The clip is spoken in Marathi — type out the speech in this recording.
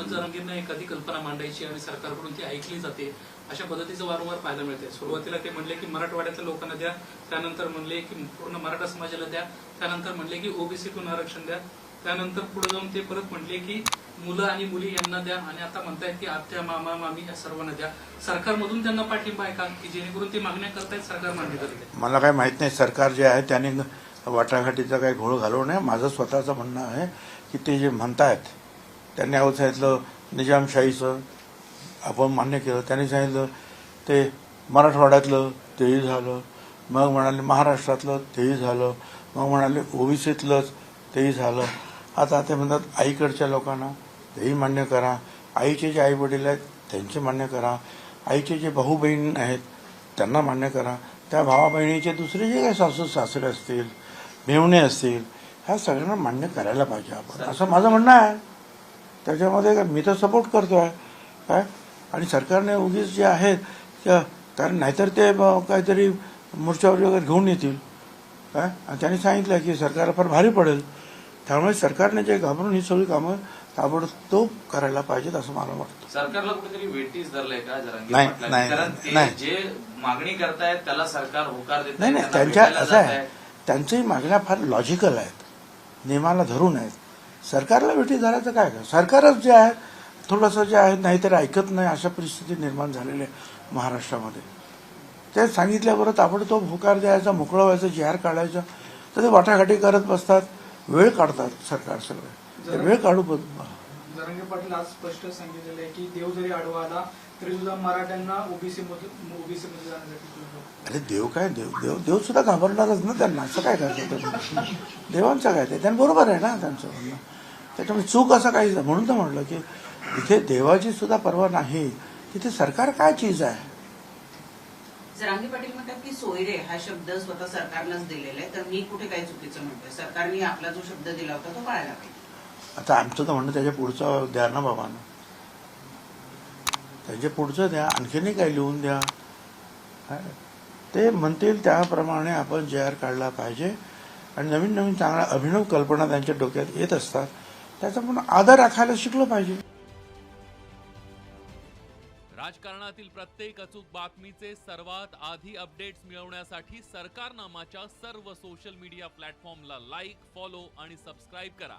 मनोज जरांगेंना एखादी कल्पना मांडायची आणि सरकारकडून ती ऐकली जाते अशा पद्धतीचं वारंवार पाहायला मिळते सुरुवातीला ते म्हणले की मराठवाड्यातल्या लोकांना द्या त्यानंतर म्हणले की पूर्ण मराठा समाजाला द्या त्यानंतर म्हणले की ओबीसीतून आरक्षण द्या त्यानंतर पुढे जाऊन ते परत म्हणले की मुलं आणि मुली यांना द्या आणि आता म्हणतायत की आत्या मामा मामी या सर्वांना द्या. सरकारमधून त्यांना पाठिंबा आहे का? की जेणेकरून ते मागण्या करतायत सरकार मान्य करते मला काही माहीत नाही. सरकार जे आहे त्याने वाटाघाटीचा काही घोळ घालवू नये. माझं स्वतःचं म्हणणं आहे की ते जे म्हणतायत त्यांनी आवड सांगितलं निजामशाहीचं आपण मान्य केलं. त्यांनी सांगितलं ते मराठवाड्यातलं तेही झालं. मग म्हणाले महाराष्ट्रातलं तेही झालं. मग म्हणाले ओबीसीतलंच तेही झालं. आता ते म्हणतात आईकडच्या लोकांना तेही मान्य करा. आईचे जे आई वडील आहेत त्यांचे मान्य करा. आईचे जे भाऊ बहीण आहेत त्यांना मान्य करा. त्या भावा बहिणीचे दुसरे जे काही सासू सासरे असतील मेवणे असतील ह्या सगळ्यांना मान्य करायला पाहिजे आपण. असं माझं म्हणणं आहे. त्याच्यामध्ये मी तर सपोर्ट करतोय काय? आणि सरकारने उगीच जे आहेत त्या- कारण नाहीतर ते काहीतरी मोर्चावर वगैरे घेऊन येतील काय? आणि त्यांनी सांगितलं की सरकारला फार भारी पडेल. त्यामुळे सरकारने जे घाबरून ही सगळी कामं ताबडतोब करायला पाहिजेत असं मला वाटतं. सरकारला कुठेतरी वेटीस धरलंय का? नाही? नाही. जे मागणी करतायत त्याला सरकार होकार देत नाही नाही त्यांच्या असं आहे. त्यांच्याही मागण्या फार लॉजिकल आहेत. नियमाला धरून आहेत. सरकारला भेटी धरायचं काय? का सरकारच जे आहे थोडंसं जे आहे नाहीतरी ऐकत नाही अशा परिस्थिती निर्माण झालेली आहे महाराष्ट्रामध्ये. ते सांगितल्याबरोबर आपण तो होकार द्यायचा मोकळं व्हायचं जिहार काढायचा काढायचं तर ते वाटाघाटी करत बसतात वेळ काढतात सरकार सगळे. वेळ काढू बघ जरांगे पाटील आज स्पष्ट सांगितलेलं आहे की देव जरी आडवा आला तरी सुद्धा मराठ्यांना ओबीसी मधून ओबीसी मध्ये जाण्यासाठी अरे देव काय देव? देव देव सुद्धा घाबरणारच ना त्यांना. असं काय तुम्ही? देवांचं काय ते? त्यांनी बरोबर आहे ना त्यांचं म्हणणं. त्याच्यामुळे चूक असं काही. म्हणून तर म्हटलं की इथे देवाची सुद्धा पर्वा नाही. तिथे सरकार काय चीज आहे? जरांगे पाटील म्हणतात की सोयरे हा शब्द स्वतः सरकारनंच दिलेला आहे तर मी कुठे काही चुकीचं म्हणतोय? सरकारने आपला जो शब्द दिला होता तो पाळायला पाहिजे. आता आमचं तर म्हणणं त्याच्या पुढचं द्या ना बाबांना. त्याच्या पुढचं द्या आणखीनही काही लिहून द्या. काय? ते म्हणतील त्याप्रमाणे आपण जे आर काढला पाहिजे. आणि नवीन नवीन चांगल्या अभिनव कल्पना त्यांच्या डोक्यात येत असतात. त्याचा म्हणून आदर राखायला शिकलं पाहिजे. राजकारणातील प्रत्येक अचूक बातमीचे सर्वात आधी अपडेट्स मिळवण्यासाठी सरकारनामाच्या सर्व सोशल मीडिया प्लॅटफॉर्मला लाईक फॉलो आणि सबस्क्राईब करा.